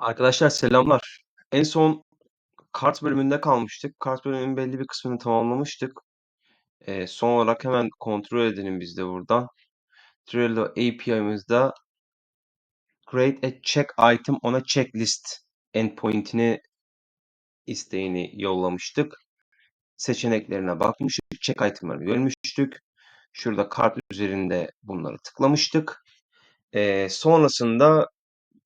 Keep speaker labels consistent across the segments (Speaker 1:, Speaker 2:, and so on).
Speaker 1: Arkadaşlar selamlar. En son kart bölümünde kalmıştık. Kart bölümünün belli bir kısmını tamamlamıştık. Ee, son olarak hemen kontrol edelim biz de buradan. Trello API'mizde create a check item on a checklist endpoint'ini isteğini yollamıştık. Seçeneklerine bakmıştık. Check item'ları görmüştük. Şurada kart üzerinde bunları tıklamıştık. Ee, sonrasında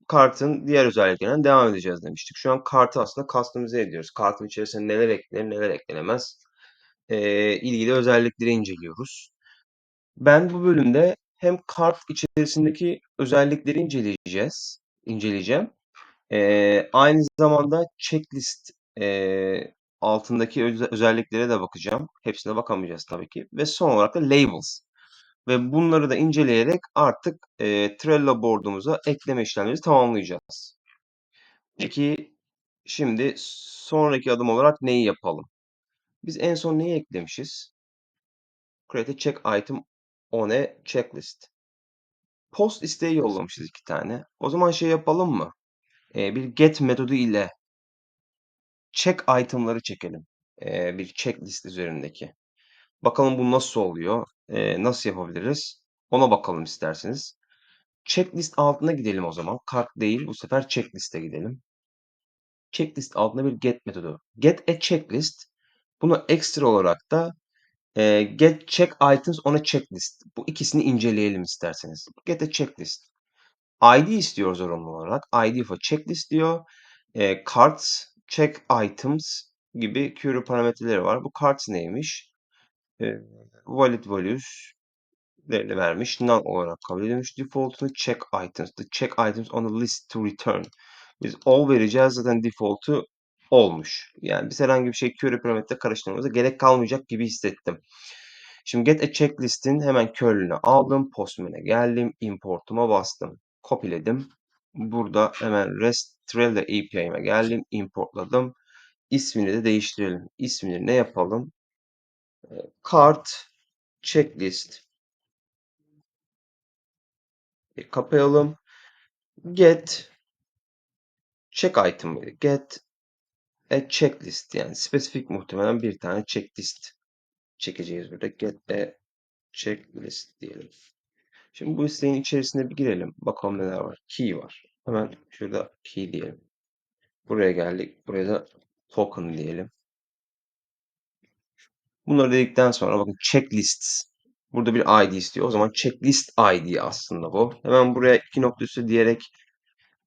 Speaker 1: kartın diğer özelliklerinden devam edeceğiz demiştik. Şu an kartı aslında customize ediyoruz. Kartın içerisine neler eklenir, neler eklenemez e, ilgili özellikleri inceliyoruz. Ben bu bölümde hem kart içerisindeki özellikleri inceleyeceğiz, inceleyeceğim. E, aynı zamanda checklist e, altındaki özelliklere de bakacağım. Hepsine bakamayacağız tabii ki. Ve son olarak da labels. Ve bunları da inceleyerek artık e, Trello board'umuza ekleme işlemleri tamamlayacağız. Peki şimdi sonraki adım olarak neyi yapalım? Biz en son neyi eklemişiz? Create a check item on a checklist. Post isteği yollamışız iki tane. O zaman şey yapalım mı? Ee, bir get metodu ile check item'ları çekelim. Ee, bir checklist üzerindeki. Bakalım bu nasıl oluyor? Ee, nasıl yapabiliriz? Ona bakalım isterseniz. Checklist altına gidelim o zaman. Kart değil bu sefer checklist'e gidelim. Checklist altında bir get metodu. Get a checklist. Bunu ekstra olarak da e, get check items on a checklist. Bu ikisini inceleyelim isterseniz. Get a checklist. ID istiyor zorunlu olarak. ID for checklist diyor. E, cards, check items gibi query parametreleri var. Bu cards neymiş? E, valid values değerini vermiş. None olarak kabul edilmiş. Default'unu check items. The check items on a list to return. Biz all vereceğiz. Zaten default'u olmuş. Yani biz herhangi bir şey query parametre karıştırmamıza gerek kalmayacak gibi hissettim. Şimdi get a checklist'in hemen curl'ünü aldım. Postman'e geldim. Import'uma bastım. Kopyaledim. Burada hemen REST Trello API'me geldim. Importladım. İsmini de değiştirelim. İsmini ne yapalım? Cart checklist e, kapayalım. Get check item get a checklist yani spesifik muhtemelen bir tane checklist çekeceğiz burada. Get a checklist diyelim. Şimdi bu isteğin içerisine bir girelim. Bakalım neler var. Key var. Hemen şurada key diyelim. Buraya geldik. Buraya da token diyelim. Bunları dedikten sonra bakın checklists. Burada bir ID istiyor. O zaman checklist ID aslında bu. Hemen buraya iki nokta üstü diyerek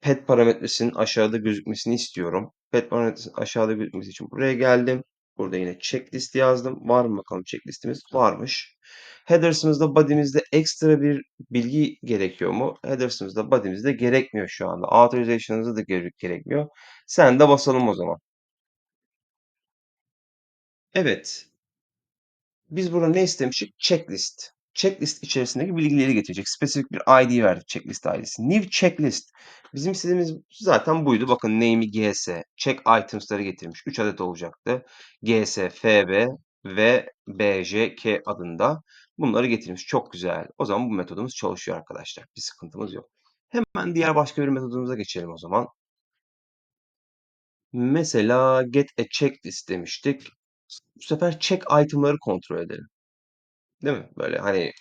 Speaker 1: pet parametresinin aşağıda gözükmesini istiyorum. Pet parametresinin aşağıda gözükmesi için buraya geldim. Burada yine checklist yazdım. Var mı bakalım checklistimiz? Varmış. Headers'ımızda body'mizde ekstra bir bilgi gerekiyor mu? Headers'ımızda body'mizde gerekmiyor şu anda. Authorization'ımızda da gerek gerekmiyor. Sen de basalım o zaman. Evet. Biz burada ne istemiştik? Checklist. Checklist içerisindeki bilgileri getirecek. Spesifik bir ID verdik checklist ID'si. New checklist. Bizim istediğimiz zaten buydu. Bakın name'i GS. Check items'ları getirmiş. 3 adet olacaktı. GS, FB ve BJK adında. Bunları getirmiş. Çok güzel. O zaman bu metodumuz çalışıyor arkadaşlar. Bir sıkıntımız yok. Hemen diğer başka bir metodumuza geçelim o zaman. Mesela get a checklist demiştik. Bu sefer check item'ları kontrol edelim. Değil mi? Böyle hani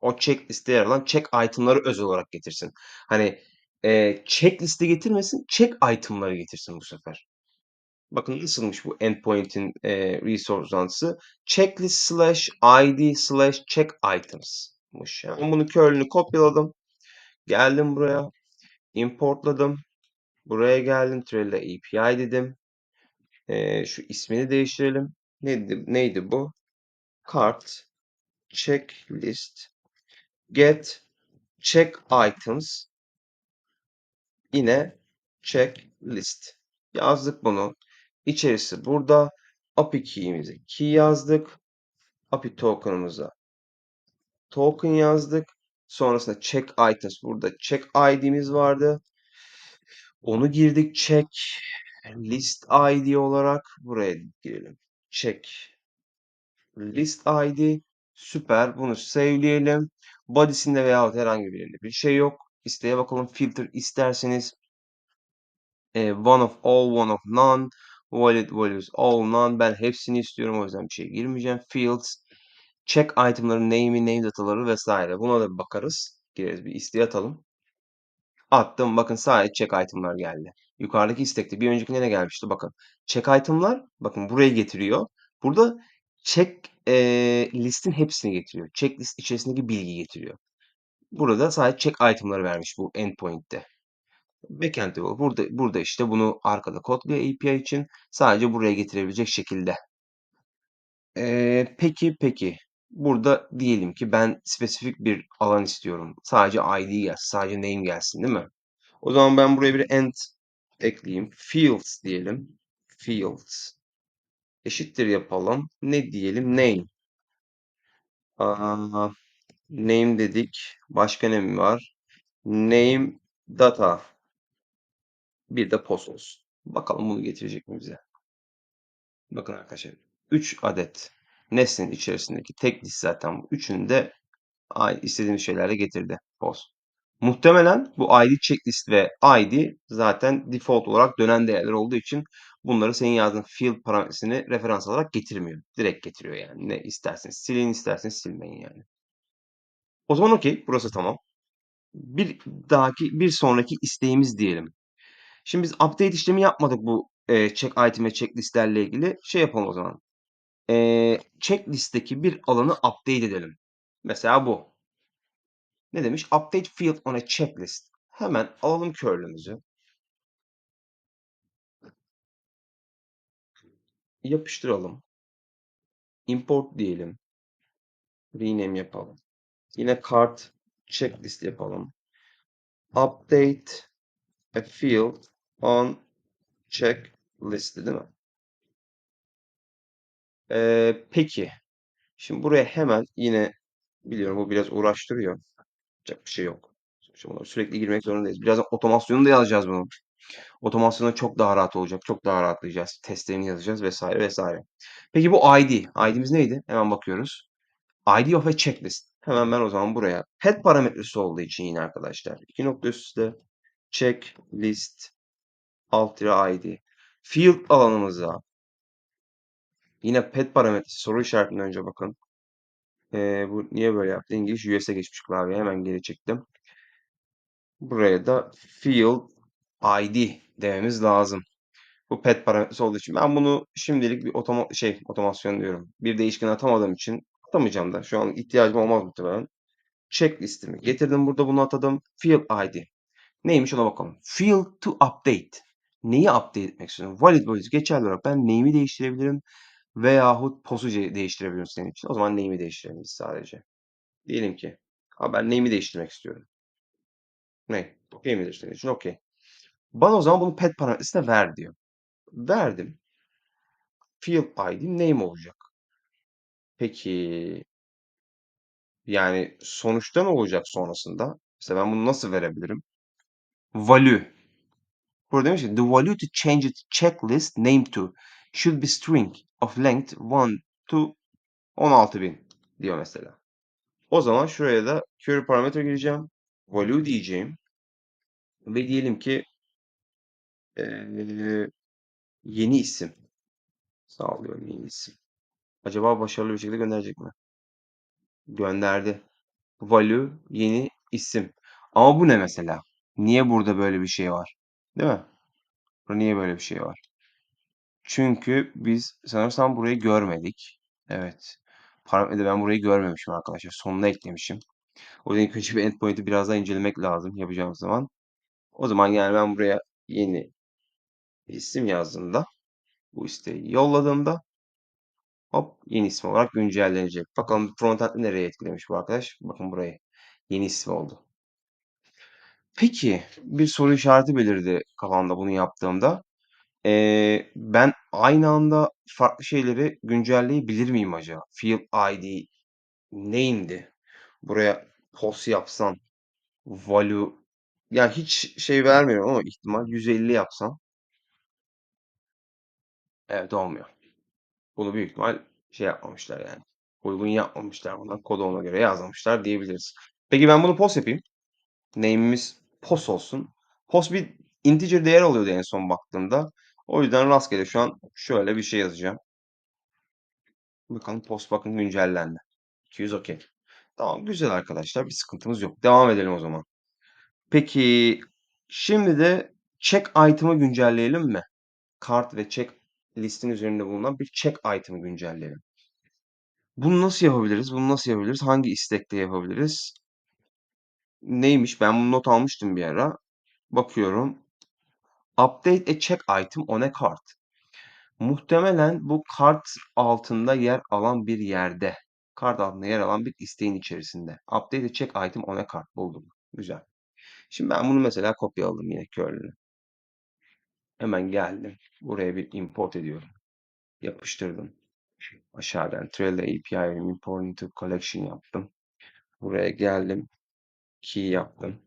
Speaker 1: o checkliste yer alan check item'ları özel olarak getirsin. Hani e, checkliste getirmesin, check item'ları getirsin bu sefer. Bakın nasılmış bu endpoint'in e, resource uzantısı. Checklist slash id slash check items'mış. Yani bunu curl'ünü kopyaladım. Geldim buraya. Importladım. Buraya geldim. Trello API dedim. E, şu ismini değiştirelim. Neydi, neydi bu? Cart checklist get check items yine checklist yazdık bunu. İçerisi burada. API key'imize key yazdık. API token'ımıza token yazdık. Sonrasında check items burada check id'miz vardı. Onu girdik check list id olarak buraya girelim. Check list id Süper. Bunu save'leyelim. Body'sinde veya herhangi birinde bir şey yok. İsteğe bakalım. Filter isterseniz E, one of all, one of none. Valid values all none. Ben hepsini istiyorum o yüzden bir şey girmeyeceğim. Fields. Check itemların name'i, name dataları vesaire. Buna da bir bakarız. Gireriz bir isteği atalım. Attım. Bakın sadece check itemlar geldi. Yukarıdaki istekte bir öncekine ne gelmişti? Bakın. Check itemlar bakın buraya getiriyor. Burada check e, listin hepsini getiriyor. Checklist içerisindeki bilgi getiriyor. Burada sadece check itemları vermiş bu endpoint'te. Backend yolu. Burada, burada işte bunu arkada kodluyor API için. Sadece buraya getirebilecek şekilde. Ee, peki peki. Burada diyelim ki ben spesifik bir alan istiyorum. Sadece ID gelsin. Sadece name gelsin değil mi? O zaman ben buraya bir end ekleyeyim. Fields diyelim. Fields. Eşittir yapalım. Ne diyelim? Name. Aa, name dedik. Başka ne mi var? Name data. Bir de post olsun. Bakalım bunu getirecek mi bize? Bakın arkadaşlar. 3 adet nesnenin içerisindeki tek list zaten bu. Üçünü de istediğimiz şeylerle getirdi. Post. Muhtemelen bu ID checklist ve ID zaten default olarak dönen değerler olduğu için bunları senin yazdığın field parametresini referans olarak getirmiyor. Direkt getiriyor yani. Ne isterseniz silin isterseniz silmeyin yani. O zaman okey. Burası tamam. Bir dahaki bir sonraki isteğimiz diyelim. Şimdi biz update işlemi yapmadık bu e, check item ve checklistlerle ilgili. Şey yapalım o zaman. E, checklist'teki bir alanı update edelim. Mesela bu. Ne demiş? Update field on a checklist. Hemen alalım curly'mizi. Yapıştıralım. Import diyelim. Rename yapalım. Yine cart checklist yapalım. Update a field on checklist değil mi? Ee, peki. Şimdi buraya hemen yine biliyorum bu biraz uğraştırıyor. Yapacak bir şey yok. Buna sürekli girmek zorundayız. Birazdan otomasyonu da yazacağız bunun. Otomasyonu çok daha rahat olacak. Çok daha rahatlayacağız. Testlerini yazacağız vesaire vesaire. Peki bu ID. ID'miz neydi? Hemen bakıyoruz. ID of a checklist. Hemen ben o zaman buraya pet parametresi olduğu için yine arkadaşlar. İki nokta üstte checklist alt ID. Field alanımıza yine pet parametresi soru işaretinden önce bakın. Ee, bu niye böyle yaptı? İngiliz US'e geçmiş klavye. Hemen geri çektim. Buraya da field ID dememiz lazım. Bu pet parametresi olduğu için. Ben bunu şimdilik bir otoma şey otomasyon diyorum. Bir değişken atamadığım için atamayacağım da. Şu an ihtiyacım olmaz muhtemelen. Checklistimi getirdim. Burada bunu atadım. Field ID. Neymiş ona bakalım. Field to update. Neyi update etmek istiyorum? Valid values geçerli olarak ben name'i değiştirebilirim veyahut posu değiştirebilirim senin için. O zaman name'i değiştirelim biz sadece. Diyelim ki abi ben name'i değiştirmek istiyorum. Ne? Okey midir senin için? Okey. Bana o zaman bunu pet parametresine ver diyor. Verdim. Field ID name olacak. Peki yani sonuçta ne olacak sonrasında? Mesela ben bunu nasıl verebilirim? Value. Burada demiş ki the value to change its checklist name to should be string of length 1 to 16.000 diyor mesela. O zaman şuraya da query parametre gireceğim. Value diyeceğim. Ve diyelim ki ee, yeni isim. Sağlıyorum yeni isim. Acaba başarılı bir şekilde gönderecek mi? Gönderdi. Value yeni isim. Ama bu ne mesela? Niye burada böyle bir şey var? Değil mi? Niye böyle bir şey var? Çünkü biz sanırsam burayı görmedik. Evet. Parametrede ben burayı görmemişim arkadaşlar. Sonuna eklemişim. O yüzden ilk bir endpoint'i biraz daha incelemek lazım yapacağımız zaman. O zaman yani ben buraya yeni isim yazdığımda bu isteği yolladığımda hop yeni isim olarak güncellenecek. Bakalım frontend'i nereye etkilemiş bu arkadaş? Bakın burayı. Yeni isim oldu. Peki bir soru işareti belirdi kafamda bunu yaptığımda. Ee, ben aynı anda farklı şeyleri güncelleyebilir miyim acaba? Field ID neydi? Buraya post yapsam value yani hiç şey vermiyorum ama ihtimal 150 yapsam evet olmuyor. Bunu büyük ihtimal şey yapmamışlar yani. Uygun yapmamışlar buna. Kodu ona göre yazmamışlar diyebiliriz. Peki ben bunu post yapayım. Name'imiz post olsun. Post bir integer değer alıyordu en son baktığımda. O yüzden rastgele şu an şöyle bir şey yazacağım. Bakalım post bakın güncellendi. 200 okey. Tamam güzel arkadaşlar bir sıkıntımız yok. Devam edelim o zaman. Peki şimdi de check item'ı güncelleyelim mi? Kart ve check listin üzerinde bulunan bir check item'ı güncelleyelim. Bunu nasıl yapabiliriz? Bunu nasıl yapabiliriz? Hangi istekte yapabiliriz? Neymiş? Ben bunu not almıştım bir ara. Bakıyorum. Update a check item on a card. Muhtemelen bu kart altında yer alan bir yerde. Kart altında yer alan bir isteğin içerisinde. Update a check item on a card buldum. Güzel. Şimdi ben bunu mesela kopyaladım yine curly'ni. Hemen geldim. Buraya bir import ediyorum. Yapıştırdım. Aşağıdan Trello API import into collection yaptım. Buraya geldim. Key yaptım.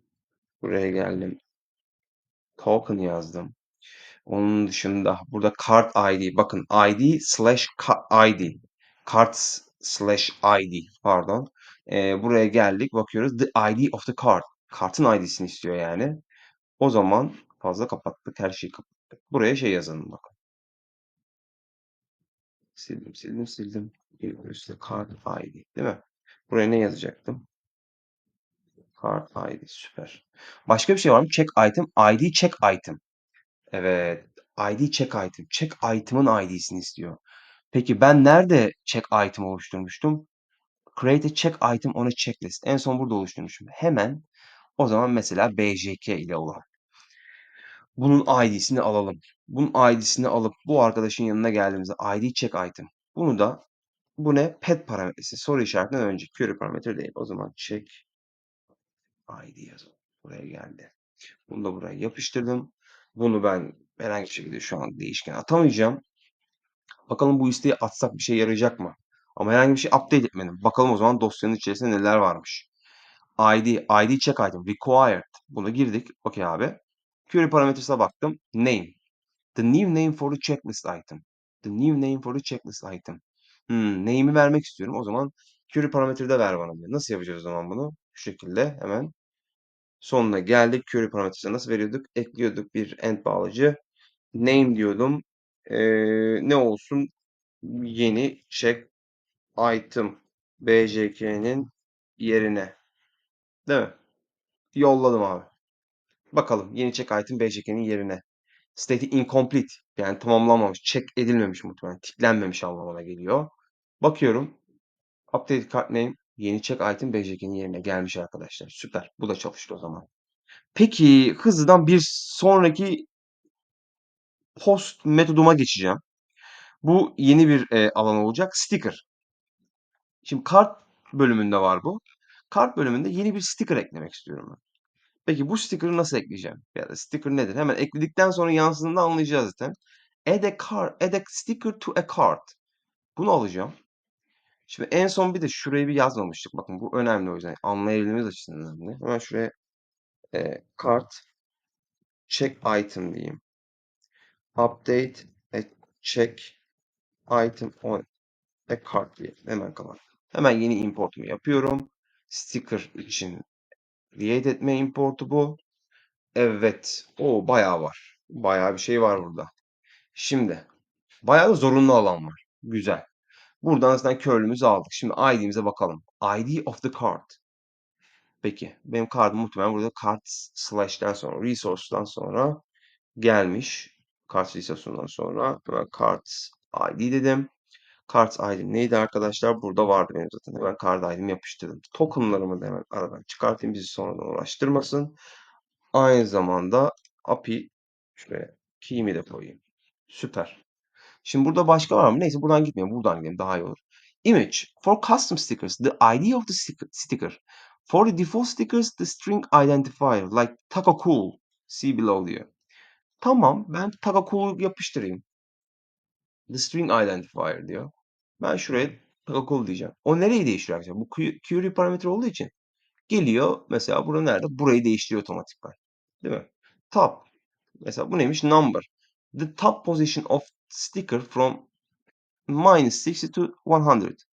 Speaker 1: Buraya geldim. Token yazdım. Onun dışında burada card ID. Bakın ID slash ID. Cards slash ID. Pardon. Ee, buraya geldik. Bakıyoruz. The ID of the card. Kartın ID'sini istiyor yani. O zaman fazla kapattık. Her şeyi kapattık. Buraya şey yazalım bakın. Sildim, sildim, sildim. Üstte card ID. Değil mi? Buraya ne yazacaktım? Card ID. Süper. Başka bir şey var mı? Check item. ID check item. Evet. ID check item. Check item'ın ID'sini istiyor. Peki ben nerede check item oluşturmuştum? Create a check item on a checklist. En son burada oluşturmuşum. Hemen o zaman mesela BJK ile olan. Bunun ID'sini alalım. Bunun ID'sini alıp bu arkadaşın yanına geldiğimizde ID check item. Bunu da bu ne? Pet parametresi. Soru işaretinden önce. Query parametre değil. O zaman check ID yazalım. Buraya geldi. Bunu da buraya yapıştırdım. Bunu ben herhangi bir şekilde şu an değişken atamayacağım. Bakalım bu isteği atsak bir şey yarayacak mı? Ama herhangi bir şey update etmedim. Bakalım o zaman dosyanın içerisinde neler varmış. ID, ID check item, required. Bunu girdik. Okey abi. Query parametresine baktım. Name. The new name for the checklist item. The new name for the checklist item. Hmm, name'i vermek istiyorum. O zaman query parametrede ver bana diyor. Nasıl yapacağız o zaman bunu? Şu şekilde hemen sonuna geldik. Query parametresine nasıl veriyorduk? Ekliyorduk bir end bağlıcı. Name diyordum. Ee, ne olsun? Yeni check item BJK'nin yerine. Değil mi? Yolladım abi. Bakalım yeni check item BJK'nin yerine. State incomplete yani tamamlanmamış, check edilmemiş muhtemelen, tiklenmemiş anlamına geliyor. Bakıyorum. Update card name yeni check item BJK'nin yerine gelmiş arkadaşlar. Süper. Bu da çalıştı o zaman. Peki hızlıdan bir sonraki post metoduma geçeceğim. Bu yeni bir e, alan olacak. Sticker. Şimdi kart bölümünde var bu. Kart bölümünde yeni bir sticker eklemek istiyorum ben. Peki bu sticker'ı nasıl ekleyeceğim? Ya da sticker nedir? Hemen ekledikten sonra yansıdığında anlayacağız zaten. Add a card, add a sticker to a card. Bunu alacağım. Şimdi en son bir de şurayı bir yazmamıştık. Bakın bu önemli o yüzden. Anlayabilmemiz açısından önemli. Hemen şuraya e, card check item diyeyim. Update a check item on a card diye. Hemen kapat. Hemen yeni importumu yapıyorum. Sticker için create etme importu bu. Evet. O bayağı var. Bayağı bir şey var burada. Şimdi bayağı da zorunlu alan var. Güzel. Buradan zaten curl'ümüzü aldık. Şimdi ID'mize bakalım. ID of the card. Peki. Benim kartım muhtemelen burada card slash'ten sonra, resource'dan sonra gelmiş. Card resource'undan sonra hemen cards ID dedim. Cards ID neydi arkadaşlar? Burada vardı benim zaten. Hemen card ID'mi yapıştırdım. Token'larımı da hemen aradan çıkartayım. Bizi sonradan uğraştırmasın. Aynı zamanda API şuraya key'imi de koyayım. Süper. Şimdi burada başka var mı? Neyse buradan gitmeyelim. Buradan gidelim. Daha iyi olur. Image. For custom stickers, the ID of the sticker. For the default stickers, the string identifier. Like Taka Cool. See below diyor. Tamam. Ben Taka Cool'u yapıştırayım. The string identifier diyor. Ben şuraya Taka Cool diyeceğim. O nereyi değiştiriyor arkadaşlar? Bu query parametre olduğu için geliyor. Mesela burada nerede? Burayı değiştiriyor otomatikman. Değil mi? Top. Mesela bu neymiş? Number. The top position of sticker from minus 60 to 100.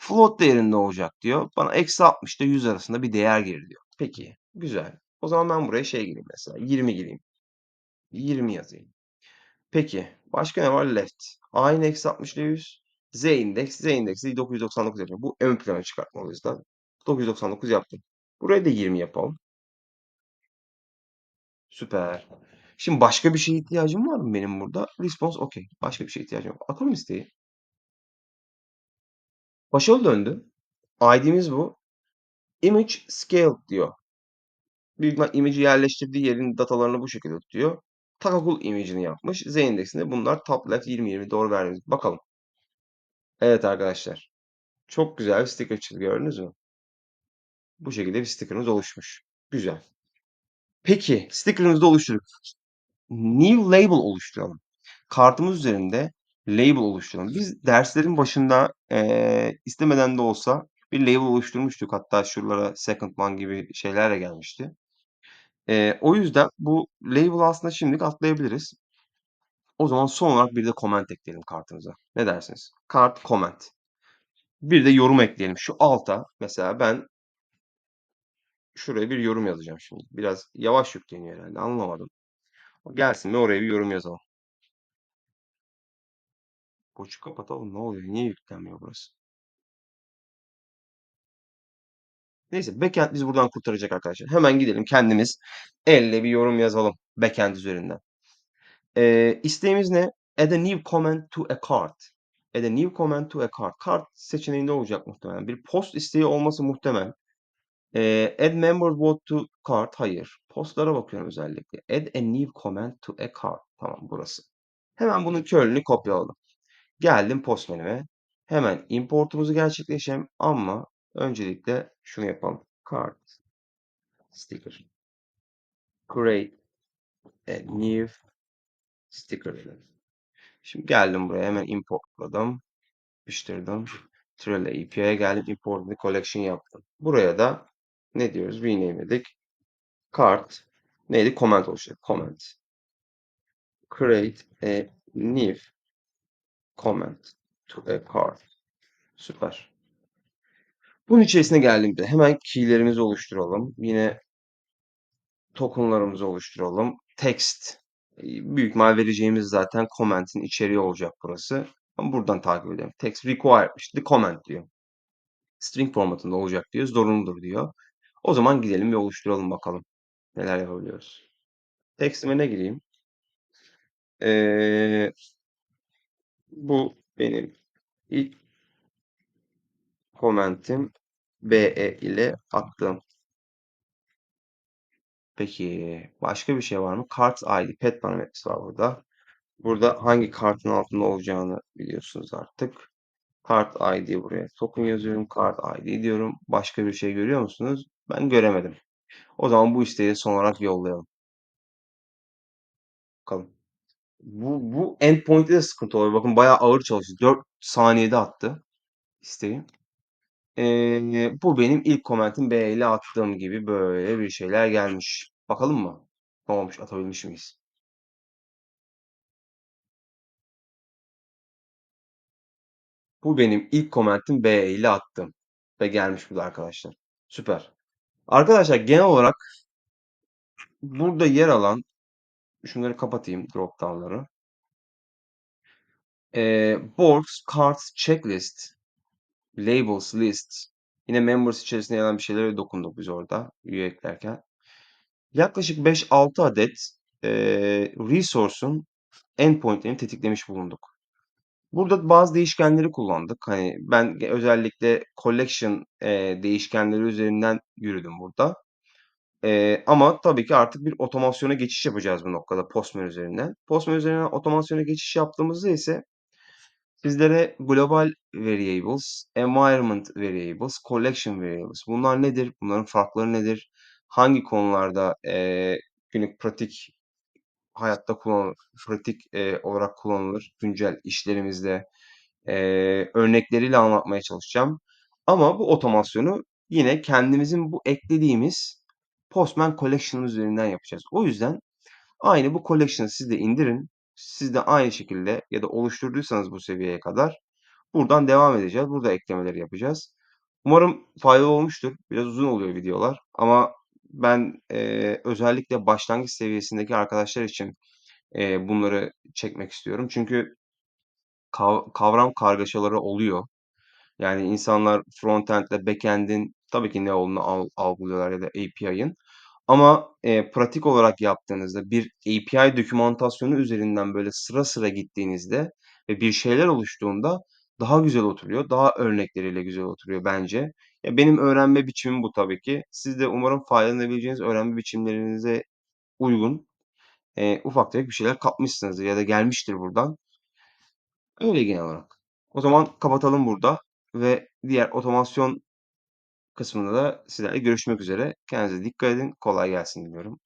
Speaker 1: Float değerinde olacak diyor. Bana eksi 60 ile 100 arasında bir değer gir diyor. Peki. Güzel. O zaman ben buraya şey gireyim mesela. 20 gireyim. 20 yazayım. Peki başka ne var? Left. A'nın eksi 60 ile 100. Z indeks. Z indeksi 999 yapacağım. Bu ön plana çıkartma o yüzden. 999 yaptım. Buraya da 20 yapalım. Süper. Şimdi başka bir şeye ihtiyacım var mı benim burada? Response okey. Başka bir şeye ihtiyacım yok. Atalım isteği. Başarılı döndü. ID'miz bu. Image scale diyor. Büyük ihtimal image'i yerleştirdiği yerin datalarını bu şekilde tutuyor. Takakul image'ini yapmış. Z indeksinde bunlar top left 20-20 doğru verdiğimiz. Bakalım. Evet arkadaşlar. Çok güzel bir sticker çıktı gördünüz mü? Bu şekilde bir sticker'ımız oluşmuş. Güzel. Peki sticker'ımızı da oluşturduk. New label oluşturalım. Kartımız üzerinde label oluşturalım. Biz derslerin başında eee, istemeden de olsa bir label oluşturmuştuk. Hatta şuralara second one gibi şeyler de gelmişti. Eee, o yüzden bu label aslında şimdilik atlayabiliriz. O zaman son olarak bir de comment ekleyelim kartımıza. Ne dersiniz? Kart comment. Bir de yorum ekleyelim. Şu alta mesela ben şuraya bir yorum yazacağım şimdi. Biraz yavaş yükleniyor herhalde anlamadım. Gelsin ve oraya bir yorum yazalım. Koçu kapatalım ne oluyor? Niye yüklenmiyor burası? Neyse backend bizi buradan kurtaracak arkadaşlar. Hemen gidelim kendimiz elle bir yorum yazalım backend üzerinden. Ee, isteğimiz ne? Add a new comment to a card. Add a new comment to a card. Card seçeneğinde olacak muhtemelen. Bir post isteği olması muhtemel. Ee, add member vote to card. Hayır. Postlara bakıyorum özellikle. Add a new comment to a card. Tamam burası. Hemen bunun curl'ünü kopyaladım. Geldim post menüme. Hemen importumuzu gerçekleşelim ama öncelikle şunu yapalım. Card sticker. Create a new sticker. Şimdi geldim buraya hemen importladım. Yapıştırdım. Trello API'ye geldim. Import collection yaptım. Buraya da ne diyoruz? Renameledik. Card neydi? Comment olacak. Comment. Create a new comment to a card. Süper. Bunun içerisine geldiğimde hemen key'lerimizi oluşturalım. Yine tokenlarımızı oluşturalım. Text. Büyük ihtimal vereceğimiz zaten comment'in içeriği olacak burası. Ama buradan takip edelim. Text required. The comment diyor. String formatında olacak diyor. Zorunludur diyor. O zaman gidelim ve oluşturalım bakalım. Neler yapabiliyoruz. Text'ime ne gireyim? Ee, bu benim ilk komentim BE ile attığım. Peki başka bir şey var mı? Kart ID, pet parametresi var burada. Burada hangi kartın altında olacağını biliyorsunuz artık. Kart ID buraya token yazıyorum. Kart ID diyorum. Başka bir şey görüyor musunuz? Ben göremedim. O zaman bu isteği son olarak yollayalım. Bakalım. Bu, bu endpoint'te de sıkıntı oluyor. Bakın bayağı ağır çalıştı. 4 saniyede attı isteği. Ee, bu benim ilk komentim B ile attığım gibi böyle bir şeyler gelmiş. Bakalım mı? Ne olmuş? Atabilmiş miyiz? Bu benim ilk komentim B ile attım. Ve gelmiş bu da arkadaşlar. Süper. Arkadaşlar genel olarak burada yer alan şunları kapatayım drop down'ları. Ee, boards, cards, checklist, labels, list. Yine members içerisinde yer alan bir şeylere dokunduk biz orada üye eklerken. Yaklaşık 5-6 adet e, resource'un endpoint'lerini tetiklemiş bulunduk. Burada bazı değişkenleri kullandık. Hani ben özellikle collection e, değişkenleri üzerinden yürüdüm burada. E, ama tabii ki artık bir otomasyona geçiş yapacağız bu noktada Postman üzerinden. Postman üzerinden otomasyona geçiş yaptığımızda ise sizlere global variables, environment variables, collection variables bunlar nedir? Bunların farkları nedir? Hangi konularda e, günlük pratik hayatta kullanılır, pratik e, olarak kullanılır güncel işlerimizde e, örnekleriyle anlatmaya çalışacağım. Ama bu otomasyonu yine kendimizin bu eklediğimiz Postman Collection üzerinden yapacağız. O yüzden aynı bu collection'ı siz de indirin. Siz de aynı şekilde ya da oluşturduysanız bu seviyeye kadar buradan devam edeceğiz. Burada eklemeleri yapacağız. Umarım faydalı olmuştur. Biraz uzun oluyor videolar ama ben e, özellikle başlangıç seviyesindeki arkadaşlar için eee, bunları çekmek istiyorum. Çünkü kav kavram kargaşaları oluyor. Yani insanlar frontend'le backend'in tabii ki ne olduğunu al algılıyorlar ya da API'ın ama, eee, pratik olarak yaptığınızda bir API dokümantasyonu üzerinden böyle sıra sıra gittiğinizde ve bir şeyler oluştuğunda daha güzel oturuyor. Daha örnekleriyle güzel oturuyor bence. Ya, benim öğrenme biçimim bu tabii ki. Siz de umarım faydalanabileceğiniz öğrenme biçimlerinize uygun, eee, ufak tefek bir şeyler kapmışsınızdır ya da gelmiştir buradan. Öyle genel olarak. O zaman kapatalım burada ve diğer otomasyon kısmında da sizlerle görüşmek üzere. Kendinize dikkat edin. Kolay gelsin diliyorum.